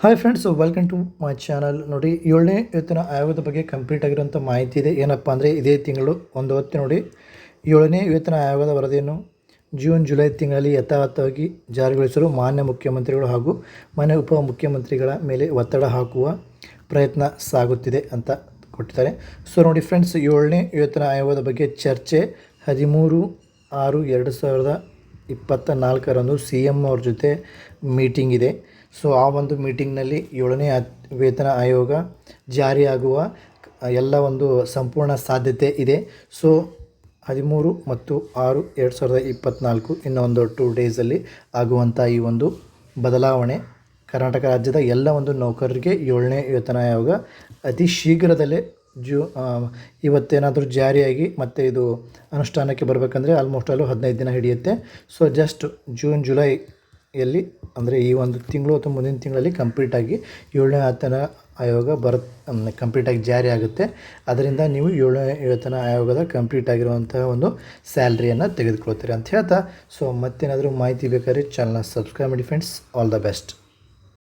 Hi friends welcome to my channel ನೋಡಿ, ಏಳನೇ ವೇತನ ಆಯೋಗದ ಬಗ್ಗೆ ಕಂಪ್ಲೀಟ್ ಆಗಿರುವಂಥ ಮಾಹಿತಿ ಇದೆ. ಏನಪ್ಪ ಅಂದರೆ, ಇದೇ ತಿಂಗಳು ಒಂದು ಹೊತ್ತು ನೋಡಿ, ಏಳನೇ ವೇತನ ಆಯೋಗದ ವರದಿಯನ್ನು ಜೂನ್, ಜುಲೈ ತಿಂಗಳಲ್ಲಿ ಯಥಾವತ್ತವಾಗಿ ಜಾರಿಗೊಳಿಸಲು ಮಾನ್ಯ ಮುಖ್ಯಮಂತ್ರಿಗಳು ಹಾಗೂ ಮಾನ್ಯ ಉಪಮುಖ್ಯಮಂತ್ರಿಗಳ ಮೇಲೆ ಒತ್ತಡ ಹಾಕುವ ಪ್ರಯತ್ನ ಸಾಗುತ್ತಿದೆ ಅಂತ ಕೊಟ್ಟಿದ್ದಾರೆ. ಸೊ ನೋಡಿ ಫ್ರೆಂಡ್ಸ್ ಏಳನೇ ವೇತನ ಆಯೋಗದ ಬಗ್ಗೆ ಚರ್ಚೆ ಹದಿಮೂರು ಆರು ಎರಡು ಸಾವಿರದ ಇಪ್ಪತ್ತ ನಾಲ್ಕರಂದು ಸಿ ಎಂ ಅವ್ರ ಜೊತೆ ಮೀಟಿಂಗ್ ಇದೆ. ಸೊ ಆ ಒಂದು ಮೀಟಿಂಗ್ನಲ್ಲಿ ಏಳನೇ ವೇತನ ಆಯೋಗ ಜಾರಿಯಾಗುವ ಎಲ್ಲ ಒಂದು ಸಂಪೂರ್ಣ ಸಾಧ್ಯತೆ ಇದೆ. ಸೊ ಹದಿಮೂರು ಮತ್ತು ಆರು ಎರಡು ಸಾವಿರದ ಇಪ್ಪತ್ತ್ನಾಲ್ಕು ಇನ್ನೊಂದು ಟೂ ಡೇಸಲ್ಲಿ ಆಗುವಂಥ ಈ ಒಂದು ಬದಲಾವಣೆ ಕರ್ನಾಟಕ ರಾಜ್ಯದ ಎಲ್ಲ ಒಂದು ನೌಕರರಿಗೆ ಏಳನೇ ವೇತನ ಆಯೋಗ ಅತಿ ಶೀಘ್ರದಲ್ಲೇ ಜೂ ಇವತ್ತೇನಾದರೂ ಜಾರಿಯಾಗಿ ಮತ್ತು ಇದು ಅನುಷ್ಠಾನಕ್ಕೆ ಬರಬೇಕಂದ್ರೆ ಆಲ್ಮೋಸ್ಟ್ ಅಲ್ಲೂ ಹದಿನೈದು ದಿನ ಹಿಡಿಯುತ್ತೆ. ಸೊ ಜಸ್ಟ್ ಜೂನ್ ಜುಲೈಯಲ್ಲಿ ಅಂದರೆ ಈ ಒಂದು ತಿಂಗಳು ಅಥವಾ ಮುಂದಿನ ತಿಂಗಳಲ್ಲಿ ಕಂಪ್ಲೀಟಾಗಿ ಏಳನೇ ವೇತನ ಆಯೋಗ ಬರ ಕಂಪ್ಲೀಟಾಗಿ ಜಾರಿ ಆಗುತ್ತೆ. ಅದರಿಂದ ನೀವು ಏಳನೇ ವೇತನ ಆಯೋಗದ ಕಂಪ್ಲೀಟ್ ಆಗಿರುವಂತಹ ಒಂದು ಸ್ಯಾಲ್ರಿಯನ್ನು ತೆಗೆದುಕೊಳ್ತೀರಿ ಅಂತ ಹೇಳ್ತಾ. ಸೊ ಮತ್ತೇನಾದರೂ ಮಾಹಿತಿ ಬೇಕಾದ್ರೆ ಚಾನಲ್ನ ಸಬ್ಸ್ಕ್ರೈಬ್ ಮಾಡಿ ಫ್ರೆಂಡ್ಸ್ ಆಲ್ ದ ಬೆಸ್ಟ್